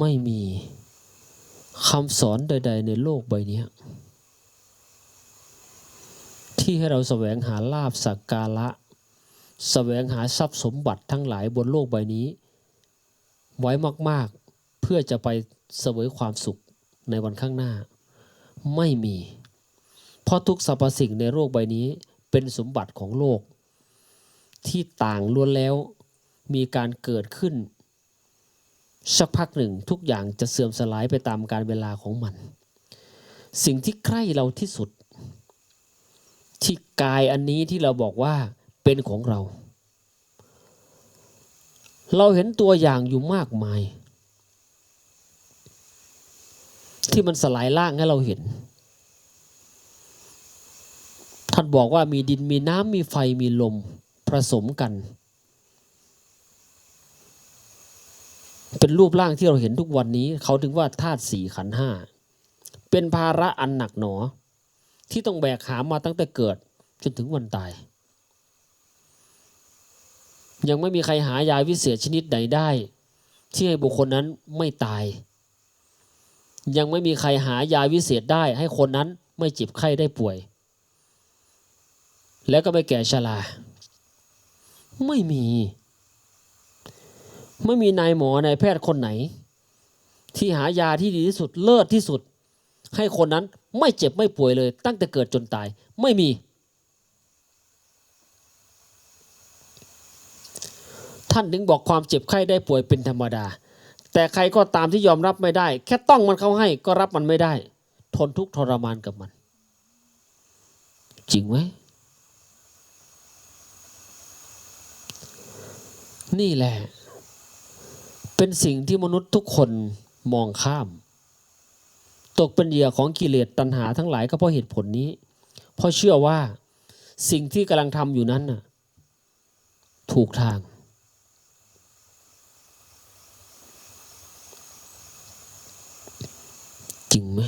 ไม่มีคำสอนใด ๆ ในโลกใบนี้ที่ให้เราแสวงหาลาบสักการะแสวงหาทรัพย์สมบัติทั้งหลายบนโลกใบนี้ ไว้มากๆ เพื่อจะไปเสวยความสุขในวันข้างหน้า ไม่มี เพราะทุกสรรพสิ่งในโลกใบนี้เป็นสมบัติของโลก ที่ต่างล้วนแล้วมีการเกิดขึ้น สักพักหนึ่งทุกอย่างจะเสื่อมสลายไปตามการเวลาของมัน สิ่งที่ใกล้เราที่สุด ที่กายอันนี้ที่เราบอกว่าเป็นของเรา เราเห็นตัวอย่างอยู่มากมาย ที่มันสลายล่างให้เราเห็น ท่านบอกว่ามีดินมีน้ำมีไฟมีลมผสมกัน เป็นรูปร่างที่เราเห็นทุกวันนี้ เขาถึงว่าธาตุสี่ขันห้าเป็นภาระอันหนักหนอ ที่ต้องแบกหามมาตั้งแต่เกิดจนถึงวันตาย ยังไม่มีใครหายาวิเศษชนิดใดได้ ที่ให้บุคคลนั้นไม่ตาย ยังไม่มีใครหายาวิเศษได้ให้คนนั้นไม่เจ็บไข้ได้ป่วย แล้วก็ไม่แก่ชราไม่มี ไม่มีนายหมอนายแพทย์คนไหน ที่หายาที่ดีที่สุดเลิศที่สุด ให้คนนั้นไม่เจ็บไม่ป่วยเลย ตั้งแต่เกิดจนตายไม่มี ท่านถึงบอกความเจ็บไข้ได้ป่วยเป็นธรรมดา แต่ใครก็ตามที่ยอมรับไม่ได้ แค่ต้องมันเข้าให้ก็รับมันไม่ได้ ทนทุกข์ทรมานกับมัน จริงไหมนี่แหละ เป็นสิ่งที่มนุษย์ทุกคนมองข้าม ตกเป็นเหยื่อของกิเลสตัณหาทั้งหลายก็เพราะเหตุผลนี้ เพราะเชื่อว่าสิ่งที่กำลังทำอยู่นั้นน่ะถูกทาง จริงไหม